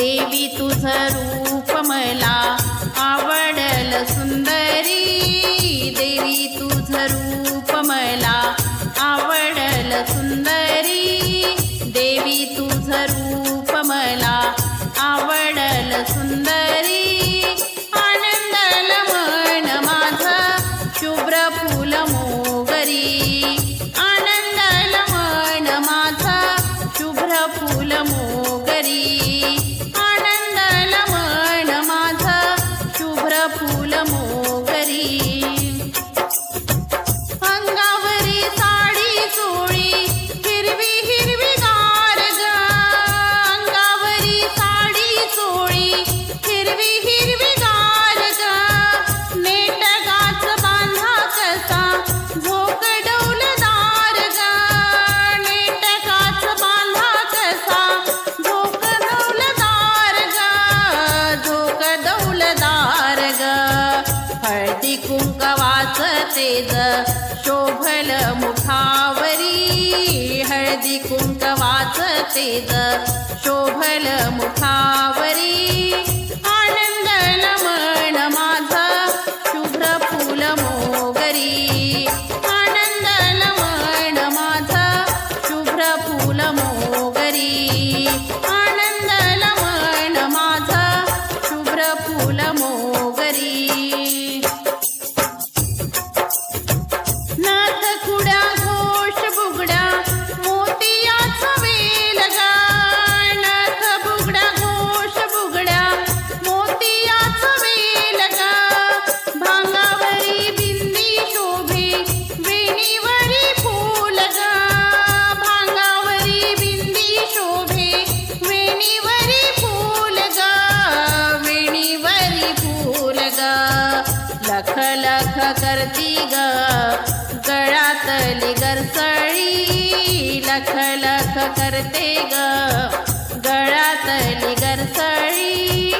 देवी तुझ रूप मला आवडल सुंदरी. देवी तुझ रूप मला आवडल सुंदरी. देवी तुझं रूप मला मुखावरी हळदी कुंकवाच तेज शोभल मुखावरी. करती ग. गळातली गरसळी लख लख करते ग. गळातली गरसळी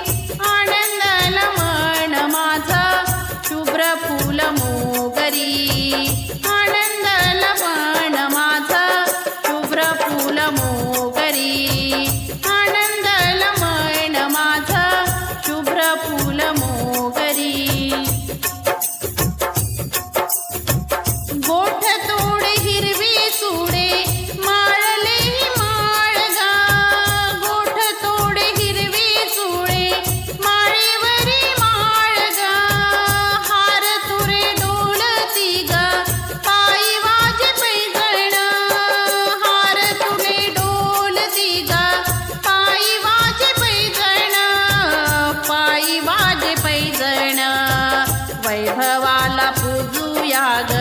वैभवाला पूजूया ग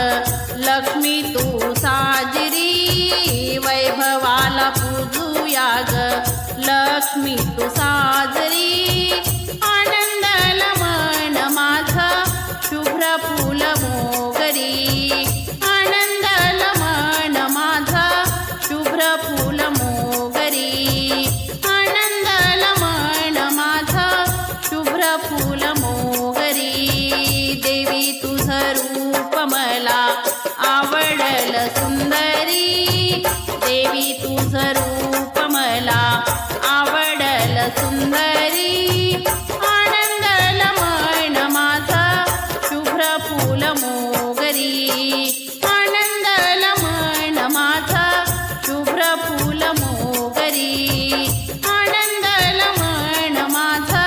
लक्ष्मी तू साजरी. वैभवाला पूजूया ग लक्ष्मी तू साजरी. आनंद मन माझ. शुभ्र फुल मोगरी. सुंदरी देवी तुझ रूप मला आवडल सुंदरी. आनंदल मन माझा शुभ्र फुल मोगरी. आनंदल मन माझा शुभ्र फुल मोगरी. आनंदल मन माझा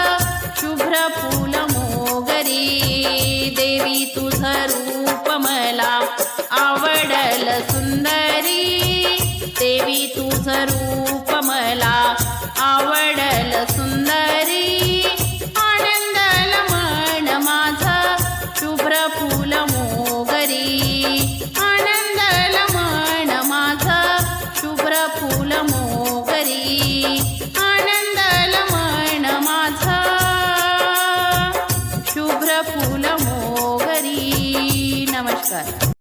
शुभ्र फुल मोगरी. देवी तुझ रूप मला आवडल सुंदरी देवी तुझ रूप मला आवडल सुंदरी. आनंदल मन माझ शुभ्र फुल मोगरी. आनंदल मन माझ शुभ्र फुल मोगरी. आनंदल मन माझ शुभ्र फुल मोगरी. नमस्कार.